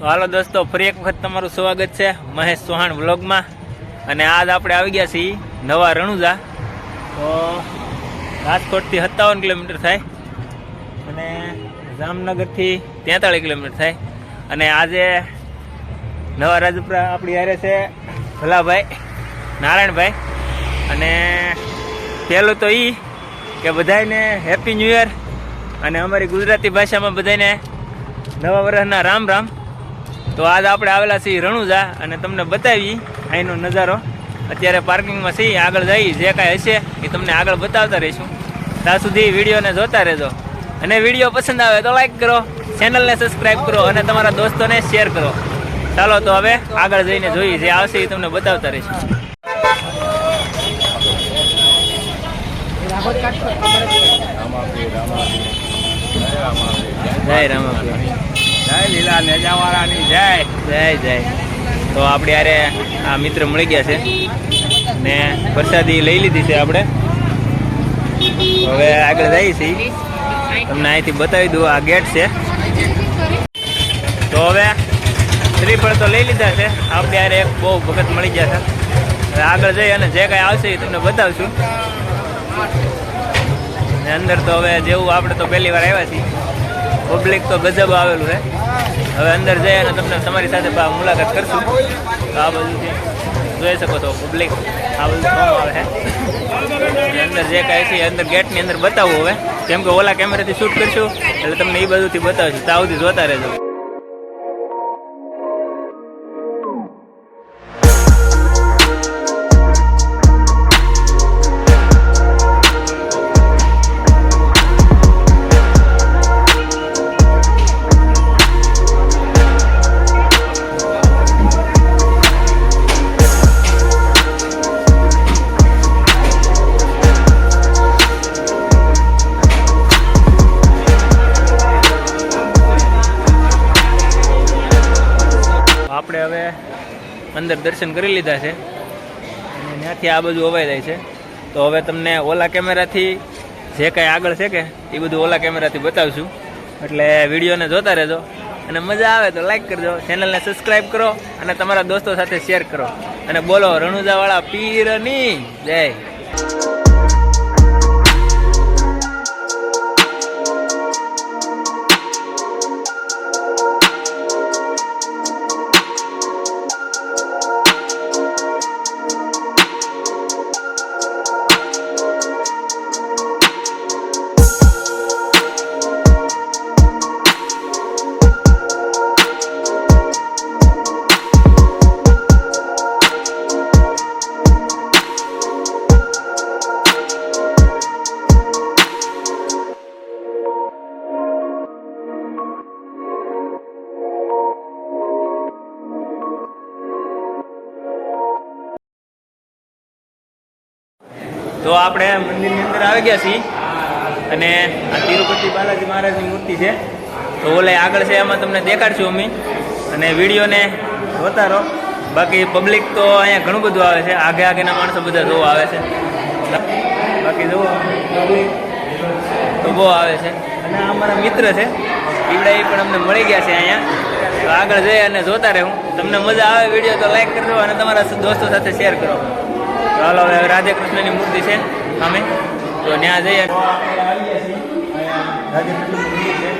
હાલો દોસ્તો, ફરી એક વખત તમારું સ્વાગત છે મહેશ ચૌહાણ વ્લોગમાં. અને આજ આપણે આવી ગયા છીએ નવા રણુજા. તો રાજકોટથી સત્તાવન કિલોમીટર થાય અને જામનગરથી તેતાળીસ કિલોમીટર થાય. અને આજે નવા રાજપુરા આપણી હારે છે ભલાભાઈ, નારાયણભાઈ. અને પહેલું તો એ કે બધાને હેપી ન્યૂ યર અને અમારી ગુજરાતી ભાષામાં બધાને નવા વર્ષના રામ રામ. તો આજ આપણે આવેલા છીએ રણુજા અને તમને બતાવી અહીંનો નજારો. અત્યારે પાર્કિંગમાં છીએ, આગળ જઈ જે કાંઈ હશે એ તમને આગળ બતાવતા રહીશું. ત્યાં સુધી વિડીયોને જોતા રહેજો. અને વીડિયો પસંદ આવે તો લાઈક કરો ચેનલને સબસ્ક્રાઈબ કરો અને તમારા દોસ્તોને શેર કરો. ચાલો તો હવે આગળ જઈને જોઈએ, જે આવશે એ તમને બતાવતા રહીશું. જય રામાપીર. જય લીલા નેજાવાળાની જય. જય જય. તો આપણે યારે આ મિત્ર મળી ગયા છે. ને પ્રસાદી લઈ લીધી છે આપણે. હવે આગળ જઈએ છીએ. તમને અહીંથી બતાવી દઉં, આ ગેટ છે. તો હવે શ્રીફળ તો લઈ લીધા છે. આપણે યારે બહુ વખત મળી ગયા છે. હવે આગળ જઈ અને જે કાંઈ આવશે એ તમને બતાવશું. ને અંદર તો હવે જેવું આપણે તો પહેલી વાર આવ્યા છીએ. પબ્લિક તો ગજબ આવેલું છે. હવે અંદર જઈ અને તમને તમારી સાથે મુલાકાત કરશું. તો આ બધુંથી જોઈ શકો છો પબ્લિક આ બધું આવે છે. અંદર જે કાંઈ છે અંદર ગેટની અંદર બતાવવું હવે. કેમ કે ઓલા કેમેરાથી શૂટ કરશું, એટલે તમને એ બધુંથી બતાવશું. ત્યાં સુધી જોતા રહેજો. અંદર દર્શન કરી લીધા છે. અને ત્યાંથી આ બધું અવાઈ જાય છે. તો હવે તમને ઓલા કેમેરાથી જે કાંઈ આગળ છે કે, એ બધું ઓલા કેમેરાથી બતાવશું. એટલે વિડીયોને જોતા રહેજો. અને મજા આવે તો લાઈક કરજો. ચેનલને સબસ્ક્રાઈબ કરો અને તમારા દોસ્તો સાથે શેર કરો. અને બોલો, રણુજાવાળા પીરની. જય. આપણે મંદિરની અંદર આવી ગયા છીએ. અને આ તિરુપતિ બાલાજી મહારાજની મૂર્તિ છે. તો ઓલે આગળ છે, એમાં તમને દેખાડશું અમે. અને વિડીયોને જોતા રહો બાકી પબ્લિક તો અહીંયા ઘણું બધું આવે છે. આગે આગેના માણસો બધા જોવા આવે છે. બાકી પબ્લિક તો બહુ આવે છે. અને અમારા મિત્ર છે. પીવડા પણ અમને મળી ગયા છે અહીંયા. તો આગળ જઈ અને જોતા રહેવું તમને મજા આવે વીડિયો તો લાઈક કરજો અને તમારા દોસ્તો સાથે શેર કરો. હાલો હવે રાધે કૃષ્ણની મૂર્તિ છે સામે. તો ત્યાં જઈએ. રાધે કૃષ્ણ મંદિર છે.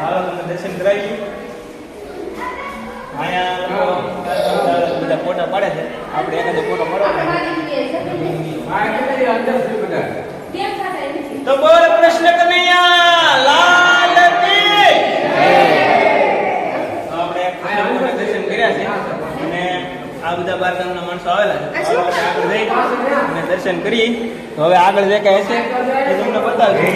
હાલો દર્શન કરાવી અહીંયા બધા ફોટા પાડે છે. આપણે એકાદો ફોટો પાડવાનો તો બોલ કૃષ્ણ કનૈયા, લાલ દર્શન કર્યા છે. આ બધા બાર ગામના માણસો આવેલા છે. આગળ જઈ અને દર્શન કરી. હવે આગળ જે કહે હશે એ તમને બતાવશું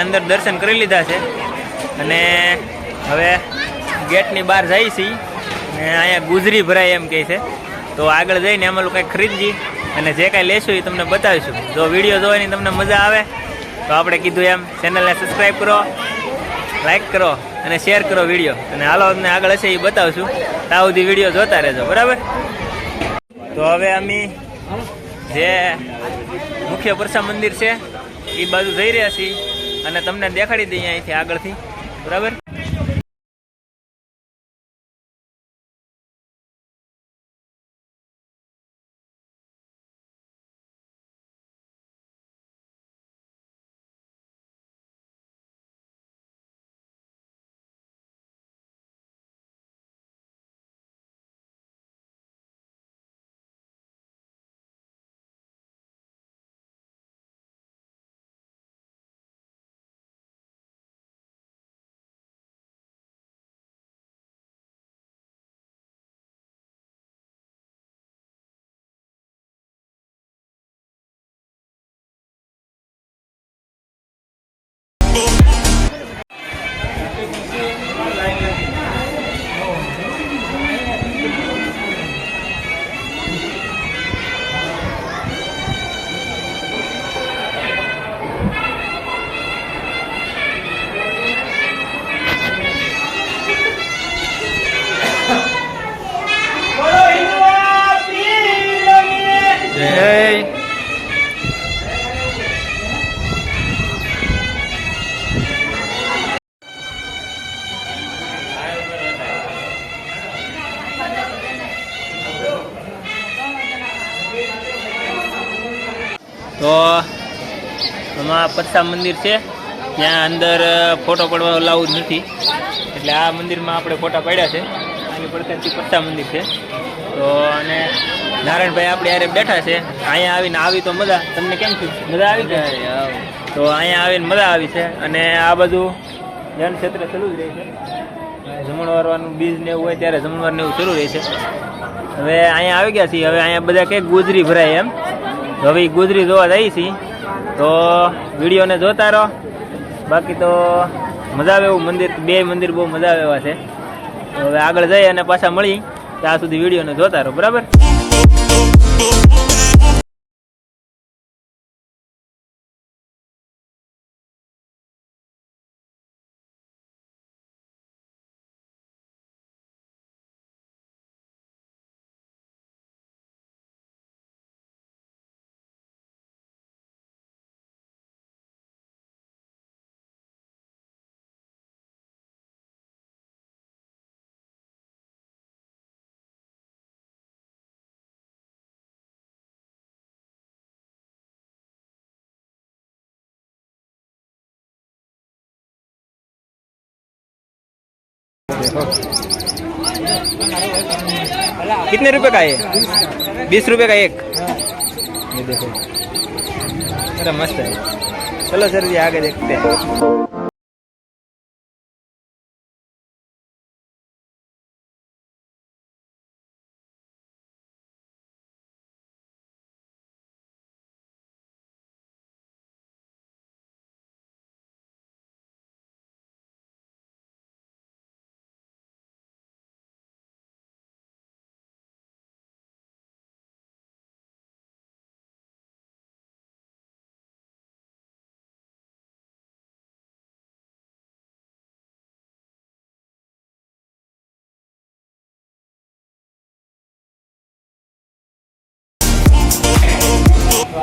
અંદર દર્શન કરી લીધા છે. અને હવે ગેટની બહાર જઈ છીએ. ને અહીંયા ગુજરી ભરાય એમ કહે છે. તો આગળ જઈને અમે લોકો કંઈક ખરીદજી અને જે કાંઈ લેશું એ તમને બતાવીશું. જો વીડિયો જોવાની તમને મજા આવે, તો આપણે કીધું એમ ચેનલને સબસ્ક્રાઈબ કરો લાઈક કરો અને શેર કરો વીડિયો. અને હાલો, અમને આગળ હશે એ બતાવશું. ત્યાં સુધી વીડિયો જોતા રહેજો, બરાબર? તો હવે અમે જે મુખ્ય પરસા મંદિર છે, એ બાજુ જઈ રહ્યા છીએ. અને તમને દેખાડી દઈએ અહીંથી આગળથી. બરાબર? જય તો આમાં પરસા મંદિર છે. ત્યાં અંદર ફોટો પડવા લાવવું જ નથી. એટલે આ મંદિરમાં આપણે ફોટા પાડ્યા છે. આની પડતાથી પરસા મંદિર છે. તો અને નારાયણભાઈ આપણે યારે બેઠા છે. અહીંયા આવીને આવી તો મજા. તમને કેમ છું મજા આવી ગઈ તો અહીંયા આવીને મજા આવી છે. અને આ બધું જન ક્ષેત્ર ચાલુ જ રહે છે. જમણવારવાનું બીજ ને એવું હોય ત્યારે જમણવાર ને એવું શરૂ રહે છે. હવે અહીંયા આવી ગયા છીએ. હવે અહીંયા બધા કંઈક ગુજરી ભરાય એમ. હવે ગુજરી જોવા જઈ છીએ તો વિડીયોને જોતા રહો. બાકી તો મજા આવે એવું મંદિર, બે મંદિર બહુ મજા આવે એવા છે. હવે આગળ જઈ અને પાછા મળી ત્યાં સુધી વિડીયોને જોતા રહો. બરાબર? कितने रुपए का है ये बीस रुपए का एक ये देखो अरे मस्त है चलो सर जी आगे देखते हैं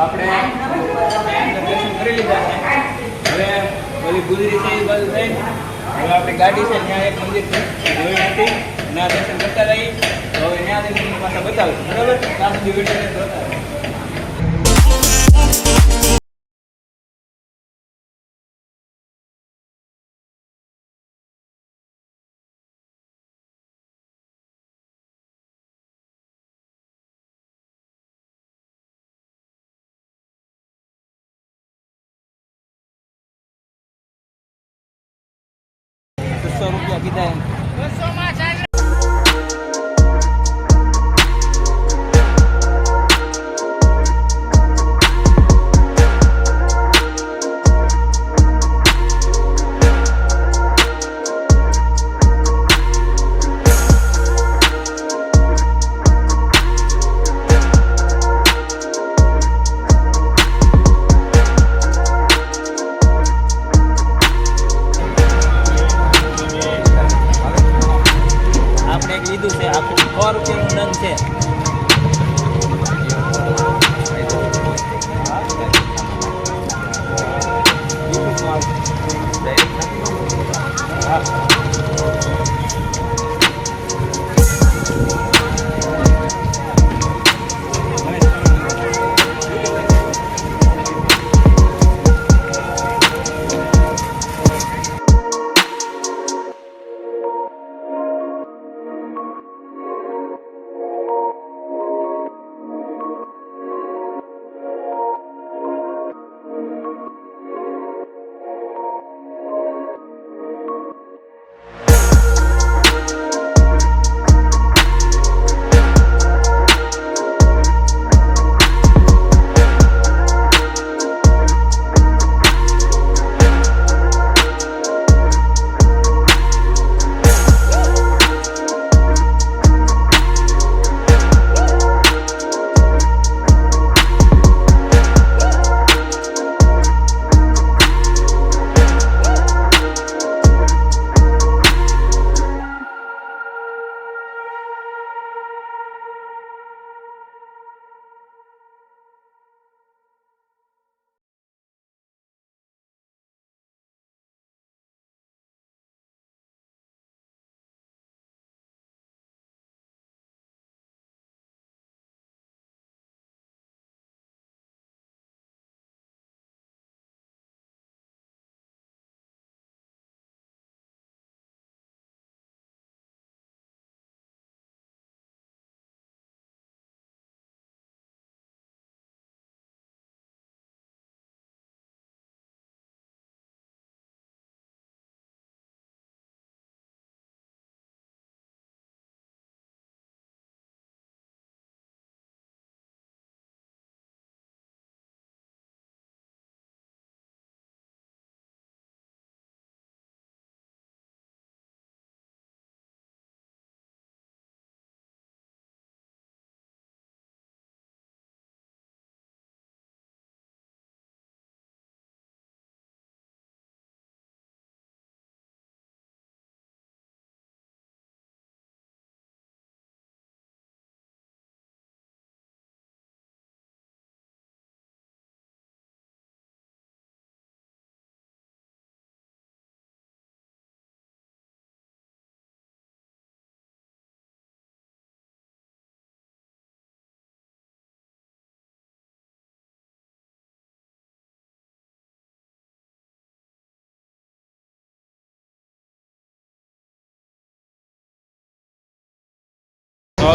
આપણે દર્શન કરી લીધા. છે હવે ઓલી ગુજરી છે એ બાજુ થઈ. હવે આપણી ગાડી છે, ત્યાં એક મંદિર છે. જોઈ નથી ના દર્શન કરતા રહી તો હવે ત્યાં દર્શન પાછા બતાવું બરાબર? ત્યાં સુધી વીડિયો જોતા સો રૂપિયાનું નંગ છે.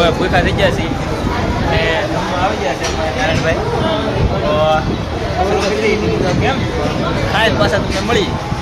હવે ભૂખા થઈ ગયા છીએ. અને જમવા આવી ગયા છે નારાયણભાઈ. તો કેમ? ખાય પાછા તમને મળી.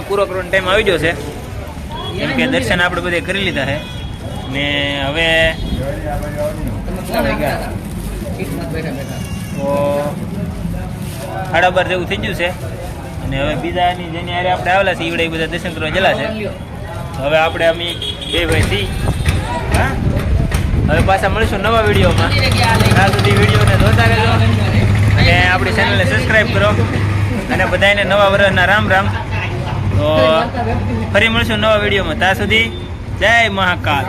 પૂરો કરવાનો ટાઈમ આવી ગયો છે. કેમ કે દર્શન આપણે બધે કરી લીધા છે. ને હવે તો સાડા જેવું થઈ ગયું છે. અને હવે બીજાની જેની આરે આપણે આવેલા છે ઈવડે બધા દર્શન કરવા ગયેલા છે. હવે આપણે અમે બે ભાઈથી હા? હવે પાછા મળીશું નવા વિડીયોમાં. ત્યાં સુધી વિડીયોને જોતા રહેજો. અને આપણી ચેનલને સબસ્ક્રાઈબ કરો. અને બધાને નવા વર્ષના રામ રામ. તો ફરી મળશું નવા વિડીયોમાં. ત્યાં સુધી જય મહાકાલ.